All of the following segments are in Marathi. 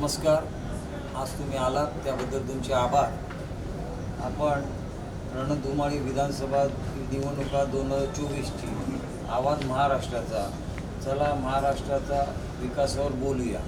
नमस्कार. आज तुम्ही आलात त्याबद्दल तुमचे आभार. आपण रणधुमाळी विधानसभा निवडणुका दोन हजार चोवीसची आवाज महाराष्ट्राचा चला महाराष्ट्राचा विकासावर बोलूया.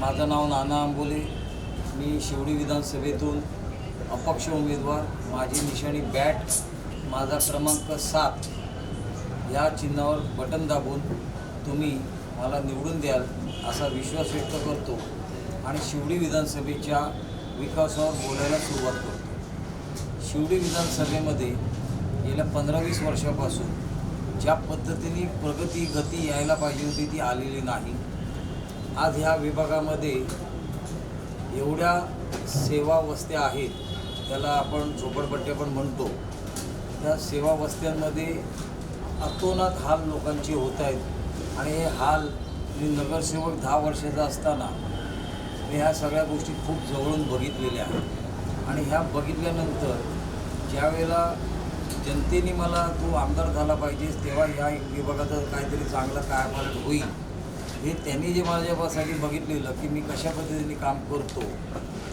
माझं नाव नाना आंबोले. मी शिवडी विधानसभेतून अपक्ष उमेदवार माझी निशाणी बॅट माझा क्रमांक सात. या चिन्हावर बटन दाबून तुम्ही मला निवडून द्याल असा विश्वास व्यक्त करतो आणि शिवडी विधानसभेच्या विकासावर बोलायला सुरुवात करतो. शिवडी विधानसभेमध्ये गेल्या पंधरा वीस वर्षापासून ज्या पद्धतीने प्रगती गती यायला पाहिजे होती ती आलेली नाही. आज ह्या विभागामध्ये एवढ्या सेवा वस्त्या आहेत त्याला आपण झोपडपट्ट्या पण म्हणतो. त्या सेवा वस्त्यांमध्ये अतोनात हाल लोकांचे होत आहेत. आणि हाल मी नगरसेवक दहा वर्षाचा असताना मी ह्या सगळ्या गोष्टी खूप जवळून बघितलेल्या. आहेत आणि ह्या बघितल्यानंतर ज्यावेळेला जनतेने मला तू आमदार झाला पाहिजेस तेव्हा ह्या विभागाचं काहीतरी चांगलं काय पालट होईल हे त्यांनी जे माझ्यासाठी बघितलेलं की मी कशा पद्धतीने काम करतो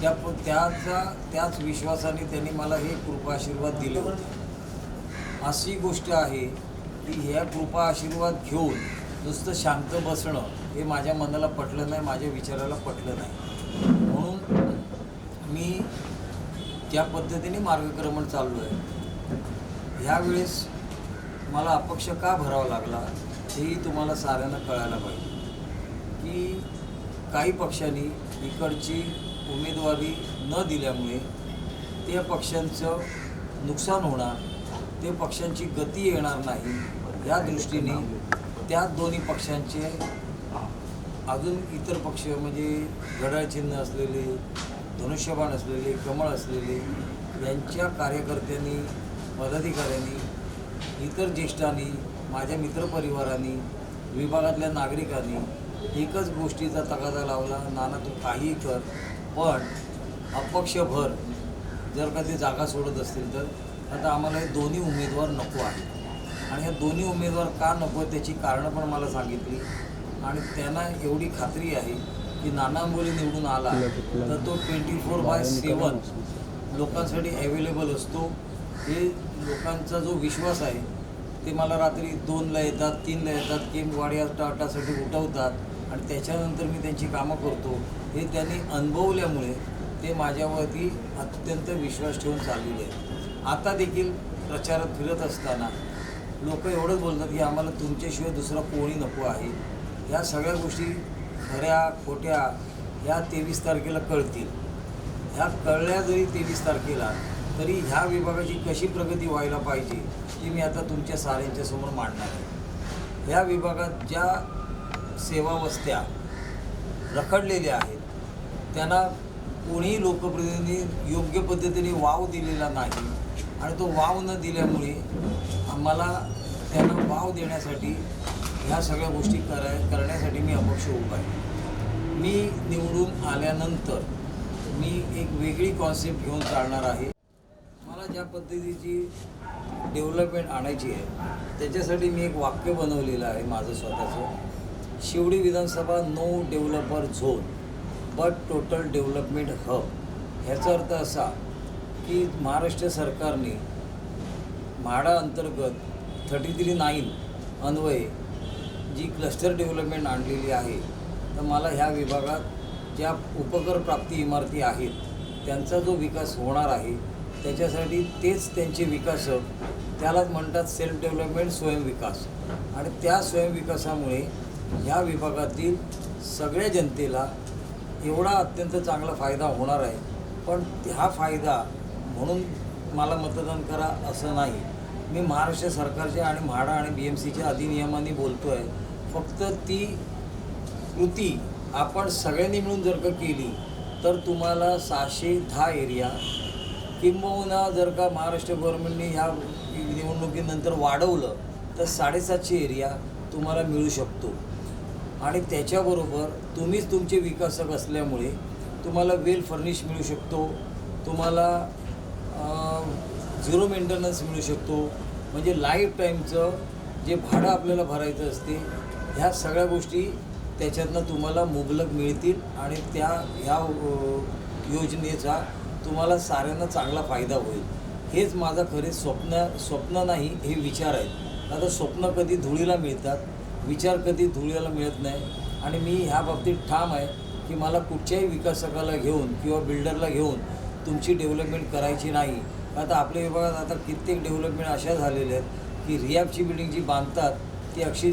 त्या प त्याचा त्याच विश्वासाने त्यांनी मला हे कृपा आशीर्वाद दिले. होते अशी गोष्ट आहे की ह्या कृपा आशीर्वाद घेऊन नुसतं शांत बसणं हे माझ्या मनाला पटलं नाही माझ्या विचाराला पटलं नाही. म्हणून मी त्या पद्धतीने मार्गक्रमण चाललो आहे. ह्यावेळेस मला अपक्ष का भरावा लागला हेही तुम्हाला साऱ्यांना कळायला पाहिजे. की काही पक्षांनी इकडची उमेदवारी न दिल्यामुळे त्या पक्षांचं नुकसान होणार ते पक्षांची गती येणार नाही या दृष्टीने त्या दोन्ही पक्षांचे अजून इतर पक्ष म्हणजे घड्याळ चिन्ह असलेले धनुष्यबाण असलेले कमळ असलेले यांच्या कार्यकर्त्यांनी पदाधिकाऱ्यांनी इतर ज्येष्ठांनी माझ्या मित्रपरिवारांनी विभागातल्या नागरिकांनी एकच गोष्टीचा तगादा लावला नाना तू काहीही कर पण अपक्षभर जर का ते जागा सोडत असतील तर आता आम्हाला हे दोन्ही उमेदवार नको आहे आणि ह्या दोन्ही उमेदवार का नको त्याची कारणं पण मला सांगितली. आणि त्यांना एवढी खात्री आहे की नाना आंबोली निवडून आला तर तो ट्वेंटी फोर बाय सेवन लोकांसाठी अवेलेबल असतो. हे लोकांचा जो विश्वास आहे ते मला रात्री दोनला येतात तीनला येतात की वाड्या टाटासाठी उठवतात आणि त्याच्यानंतर मी त्यांची कामं करतो. हे त्यांनी अनुभवल्यामुळे ते माझ्यावरती अत्यंत विश्वास ठेवून चाललेले आहेत. आता देखील प्रचारात फिरत असताना लोक एवढंच बोलतात की आम्हाला तुमच्याशिवाय दुसरा कोणी नको आहे. या सगळ्या गोष्टी खऱ्या खोट्या ह्या तेवीस तारखेला कळतील. ह्या कळल्या जरी तेवीस तारखेला तरी ह्या विभागाची कशी प्रगती व्हायला पाहिजे ती मी आता तुमच्या साऱ्यांच्या समोर मांडणार आहे. ह्या विभागात ज्या सेवा वस्त्या रखडलेल्या आहेत त्यांना कोणीही लोकप्रतिनिधी योग्य पद्धतीने वाव दिलेला नाही. आणि तो वाव न दिल्यामुळे आम्हाला त्यांना वाव देण्यासाठी ह्या सगळ्या गोष्टी कराय करण्यासाठी मी अपक्ष उभा आहे. मी निवडून आल्यानंतर मी एक वेगळी कॉन्सेप्ट घेऊन चालणार आहे. मला ज्या पद्धतीची डेव्हलपमेंट आणायची आहे त्याच्यासाठी मी एक वाक्य बनवलेलं आहे माझं स्वतःचं. शिवडी विधानसभा no developer zone but total development hub ह्याचा अर्थ असा की महाराष्ट्र सरकारने म्हाडा अंतर्गत थर्टी थ्री नाईन अन्वये जी क्लस्टर डेव्हलपमेंट आणलेली आहे तर मला ह्या विभागात ज्या उपकर प्राप्ती इमारती आहेत त्यांचा जो विकास होणार आहे त्याच्यासाठी तेच त्यांचे विकासक त्यालाच म्हणतात सेल्फ डेव्हलपमेंट स्वयंविकास आणि त्या स्वयंविकासामुळे ह्या विभागातील सगळ्या जनतेला एवढा अत्यंत चांगला फायदा होणार आहे. पण हा फायदा म्हणून मला मतदान करा असं नाही. मी महाराष्ट्र सरकारच्या आणि म्हाडा आणि बी एम सीच्या अधिनियमाने बोलतो आहे फक्त ती कृती आपण सगळ्यांनी मिळून जर का केली तर तुम्हाला सहाशे दहा एरिया किंबहुना जर का महाराष्ट्र गव्हर्नमेंटने ह्या निवडणुकीनंतर वाढवलं तर साडेसातशे एरिया तुम्हाला मिळू शकतो. आणि त्याच्याबरोबर तुम्हीच तुमचे विकासक असल्यामुळे तुम्हाला वेल फर्निश मिळू शकतो. तुम्हाला झिरो मेंटेनन्स मिळू शकतो. म्हणजे लाईफ टाईमचं जे भाडं आपल्याला भरायचं असते ह्या सगळ्या गोष्टी त्याच्यातनं तुम्हाला मुबलक मिळतील आणि त्या ह्या योजनेचा तुम्हाला साऱ्यांना चांगला फायदा होईल. हेच माझं खरे स्वप्न स्वप्न नाही हे विचार आहेत. आता स्वप्न कधी धुळीला मिळतात विचार कधी धुळीला मिळत नाही. आणि मी ह्या बाबतीत ठाम आहे की मला कुठच्याही विकासकाला घेऊन किंवा बिल्डरला घेऊन तुमची डेव्हलपमेंट करायची नाही. आता आपल्या विभागात आता कित्येक डेव्हलपमेंट अशा झालेल्या आहेत की रियाबची बिल्डिंग जी बांधतात ती अक्षी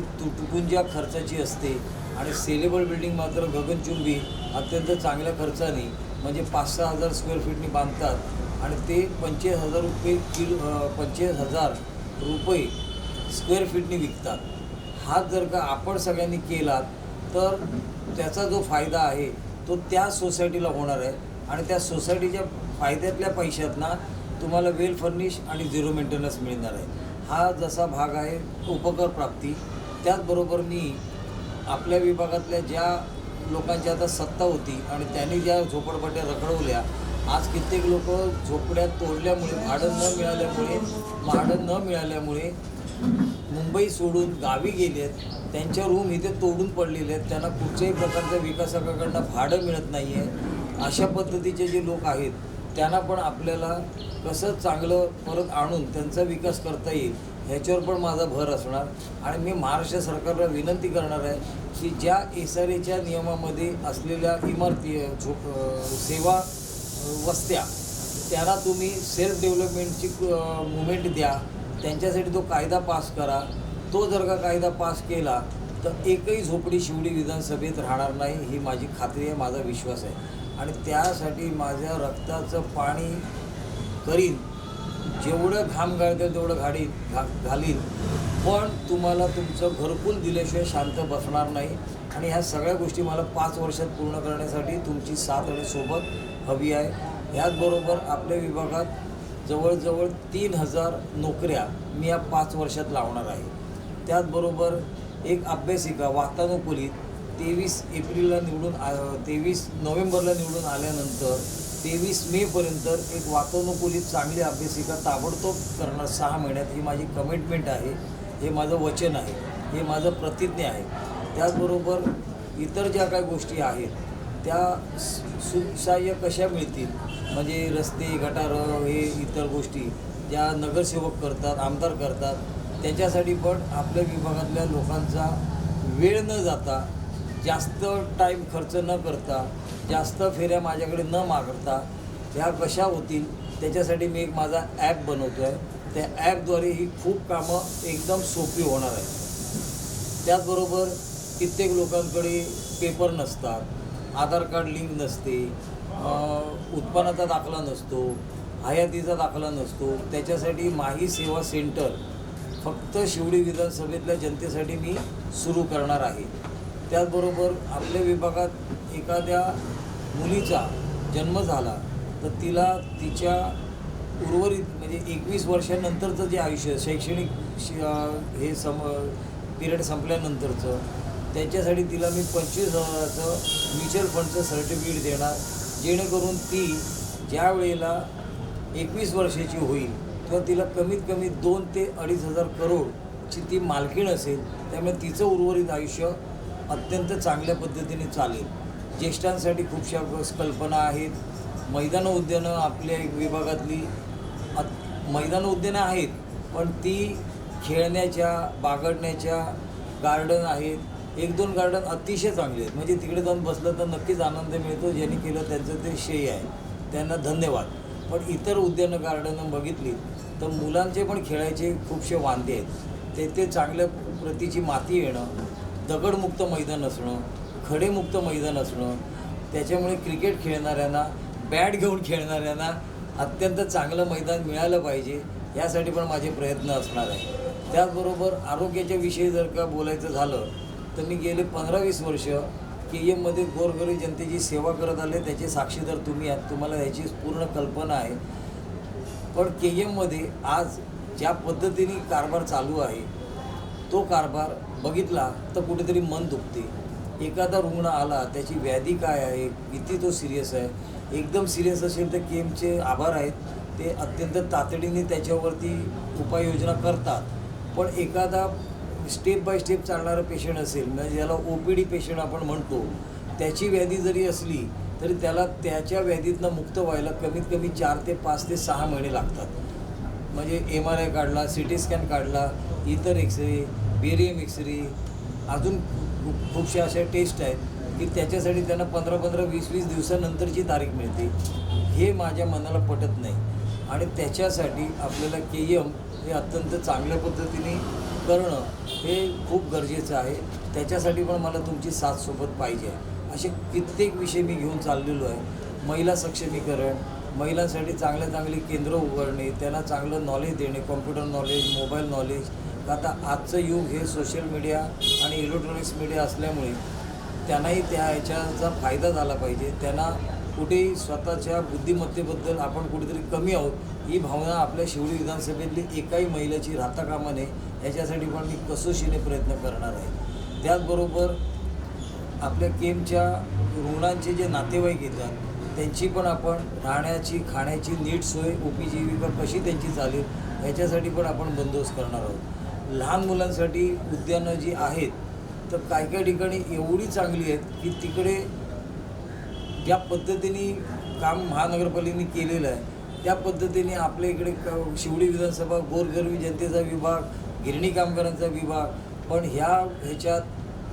ज्या खर्चाची असते. आणि सेलेबल बिल्डिंग मात्र गगनचुंबी अत्यंत चांगल्या खर्चाने म्हणजे पाच सहा हजार स्क्वेअर फीटनी बांधतात. आणि ते पंचवीस हजार रुपये किलो पंचवीस हजार रुपये स्क्वेअर फीटनी विकतात. हा जर का आपण सगळ्यांनी केला तर त्याचा जो फायदा आहे तो त्या सोसायटीला होणार आहे. आणि त्या सोसायटीच्या फायद्यातल्या पैशातना तुम्हाला वेल फर्निश आणि झिरो मेंटेनन्स मिळणार आहे. हा जसा भाग आहे उपकर प्राप्ती. त्याचबरोबर मी आपल्या विभागातल्या ज्या लोकांची आता सत्ता होती आणि त्यांनी ज्या झोपडपट्ट्या रखडवल्या आज कित्येक लोक झोपड्या तोडल्यामुळे भाडं न मिळाल्यामुळे भाडं न मिळाल्यामुळे मुंबई सोडून गावी गेले आहेत त्यांच्या रूम इथे तोडून पडलेले आहेत. त्यांना कुठच्याही प्रकारच्या विकासकाकडनं भाडं मिळत नाही आहे अशा पद्धतीचे जे लोक आहेत त्यांना पण आपल्याला कसं चांगलं परत आणून त्यांचा विकास करता येईल ह्याच्यावर पण माझा भर असणार. आणि मी महाराष्ट्र सरकारला विनंती करणार आहे की ज्या एस आर एच्या नियमामध्ये असलेल्या इमारती झोप सेवा वस्त्या त्यांना तुम्ही सेल्फ डेव्हलपमेंटची मुवमेंट द्या. त्यांच्यासाठी तो कायदा पास करा. तो जर का कायदा पास केला तर एकही झोपडी शिवडी विधानसभेत राहणार नाही ही माझी खात्री आहे माझा विश्वास आहे. आणि त्यासाठी माझ्या रक्ताचं पाणी करीन. जेवढं घाम गाळतं तेवढं घाडी घा घालीन. पण तुम्हाला तुमचं घरकुल दिल्याशिवाय शांत बसणार नाही. आणि ह्या सगळ्या गोष्टी मला पाच वर्षात पूर्ण करण्यासाठी तुमची साथ आणि सोबत हवी आहे. याचबरोबर आपल्या विभागात जवळजवळ तीन हजार नोकऱ्या मी या पाच वर्षात लावणार आहे. त्याचबरोबर एक अभ्यासिका वातानुकूलित तेवीस एप्रिलला निवडून आ तेवीस नोव्हेंबरला निवडून आल्यानंतर तेवीस मेपर्यंत एक वातानुकूलित चांगली अभ्यासिका ताबडतोब करणार सहा महिन्यात ही माझी कमिटमेंट आहे. हे माझं वचन आहे. हे माझं प्रतिज्ञा आहे. त्याचबरोबर इतर ज्या काही गोष्टी आहेत त्या सु- सुसहाय्य कशा मिळतील? म्हणजे रस्ते गटारं हे इतर गोष्टी ज्या नगरसेवक करतात आमदार करतात त्याच्यासाठी पण आपल्या विभागातल्या लोकांचा वेळ न जाता जास्त टाईम खर्च न करता जास्त फेऱ्या माझ्याकडे न मागता ह्या कशा होतील त्याच्यासाठी मी एक माझा ॲप बनवतो आहे त्या ॲपद्वारे ही खूप कामं एकदम सोपी होणार आहे त्याचबरोबर कित्येक लोकांकडे पेपर नसतात आधार कार्ड लिंक नसते उत्पन्नाचा दाखला नसतो हयातीचा दाखला नसतो. त्याच्यासाठी माही सेवा सेंटर फक्त शिवडी विधानसभेतल्या जनतेसाठी मी सुरू करणार आहे. त्याचबरोबर आपल्या विभागात एखाद्या मुलीचा जन्म झाला तर तिला तिच्या उर्वरित म्हणजे एकवीस वर्षानंतरचं जे आयुष्य शैक्षणिक शि- हे सम पिरियड संपल्यानंतरचं त्याच्यासाठी तिला मी पंचवीस हजाराचं म्युच्युअल फंडचं सर्टिफिकेट देणार जेणेकरून ती ज्या वेळेला एकवीस वर्षाची होईल तेव्हा तिला कमीत कमी दोन ते अडीच हजार करोडची ती मालकीण असेल त्यामुळे तिचं उर्वरित आयुष्य अत्यंत चांगल्या पद्धतीने चालेल. ज्येष्ठांसाठी खूपशा कल्पना आहेत. मैदान उद्यानं आपल्या विभागातली अत- मैदान उद्यानं आहेत पण ती खेळण्याच्या बागडण्याच्या गार्डन आहेत. एक दोन गार्डन अतिशय चांगले आहेत. म्हणजे तिकडे जाऊन बसलं तर नक्कीच आनंद मिळतो. ज्यांनी केलं त्यांचं ते श्रेय आहे. त्यांना धन्यवाद. पण इतर उद्यानं गार्डनं बघितली तर मुलांचे पण खेळायचे खूपसे वांदे आहेत. ते ते चांगल्या प्रतीची माती येणं दगडमुक्त मैदान असणं खडेमुक्त मैदान असणं त्याच्यामुळे क्रिकेट खेळणाऱ्यांना बॅट घेऊन खेळणाऱ्यांना अत्यंत चांगलं मैदान मिळालं पाहिजे यासाठी पण माझे प्रयत्न असणार आहे त्याचबरोबर आरोग्याच्या विषयी जर का बोलायचं झालं तर मी गेले पंधरा वीस वर्ष के एममध्ये गोरगरीब जनतेची सेवा करत आले त्याचे साक्षीदार तुम्ही आहात तुम्हाला याची पूर्ण कल्पना आहे. पण के एममध्ये आज ज्या पद्धतीने कारभार चालू आहे तो कारभार बघितला तर कुठेतरी मन दुखते. एखादा रुग्ण आला त्याची व्याधी काय आहे? किती तो सिरियस आहे? एकदम सिरियस असेल तर के एमचे आभार आहेत. ते अत्यंत तातडीने त्याच्यावरती उपाययोजना करतात. पण एखादा स्टेप बाय स्टेप चालणारं पेशंट असेल म्हणजे ज्याला ओ पी डी पेशंट आपण म्हणतो त्याची व्याधी जरी असली तरी त्याला त्याच्या व्याधीतनं मुक्त व्हायला कमीत कमी चार ते पाच ते सहा महिने लागतात. म्हणजे एम आर आय काढला सी टी स्कॅन काढला इतर एक्सरे बेरियम मिक्सरी अजून खूप खूपशा अशा टेस्ट आहेत की त्याच्यासाठी त्यांना पंधरा पंधरा वीस वीस दिवसानंतरची तारीख मिळते. हे माझ्या मनाला पटत नाही. आणि त्याच्यासाठी आपल्याला के एम हे अत्यंत चांगल्या पद्धतीने करणं हे खूप गरजेचं आहे. त्याच्यासाठी पण मला तुमची साथ सोबत पाहिजे. असे कित्येक विषय मी घेऊन चाललेलो आहे. महिला सक्षमीकरण महिलांसाठी चांगले चांगली केंद्र उघडणे त्यांना चांगलं नॉलेज देणे कॉम्प्युटर नॉलेज मोबाईल नॉलेज आता आजचं युग हे सोशल मीडिया आणि इलेक्ट्रॉनिक्स मीडिया असल्यामुळे त्यांनाही त्या ह्याच्याचा फायदा झाला पाहिजे. त्यांना कुठेही स्वतःच्या बुद्धिमत्तेबद्दल आपण कुठेतरी कमी आहोत ही भावना आपल्या शिवडी विधानसभेतली एकाही महिलेची राहता कामा नये याच्यासाठी पण मी कसोशीने प्रयत्न करणार आहे. त्याचबरोबर आपल्या केमच्या रुग्णांचे जे नातेवाईक येतात त्यांची पण आपण राहण्याची खाण्याची नीट सोय उपजीविका कशी त्यांची चालेल याच्यासाठी पण आपण बंदोबस्त करणार आहोत. लहान मुलांसाठी उद्यानं जी आहेत तर काही काही ठिकाणी एवढी चांगली आहेत की तिकडे ज्या पद्धतीने काम महानगरपालिकेने केलेलं आहे त्या पद्धतीने आपल्या इकडे क शिवडी विधानसभा गोरगरवी जनतेचा विभाग गिरणी कामगारांचा विभाग पण ह्या ह्याच्यात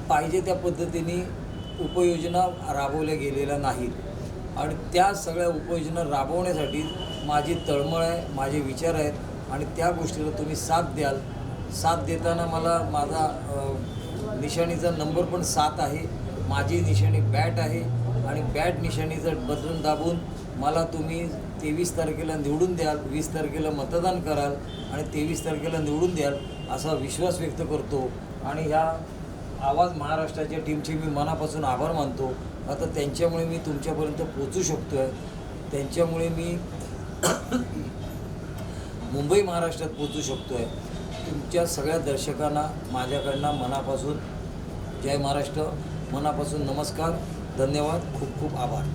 पाहिजे त्या पद्धतीने उपयोजना राबवल्या गेलेल्या नाहीत. आणि त्या सगळ्या उपयोजना राबवण्यासाठी माझी तळमळ आहे माझे विचार आहेत आणि त्या गोष्टीला तुम्ही साथ द्याल. साथ देताना मला माझा निशाणीचा नंबर पण सात आहे. माझी निशाणी बॅट आहे आणि बॅट निशाणीचं बदलून दाबून मला तुम्ही तेवीस तारखेला निवडून द्याल वीस तारखेला मतदान कराल आणि तेवीस तारखेला निवडून द्याल असा विश्वास व्यक्त करतो. आणि ह्या आवाज महाराष्ट्राच्या टीमचे मी मनापासून आभार मानतो. आता त्यांच्यामुळे मी तुमच्यापर्यंत पोचू शकतो आहे त्यांच्यामुळे मी मुंबई महाराष्ट्रात पोचू शकतो आहे तुमच्या सगळ्या दर्शकांना माझ्याकडनं मनापासून जय महाराष्ट्र मनापासून नमस्कार धन्यवाद खूप खूप आभार.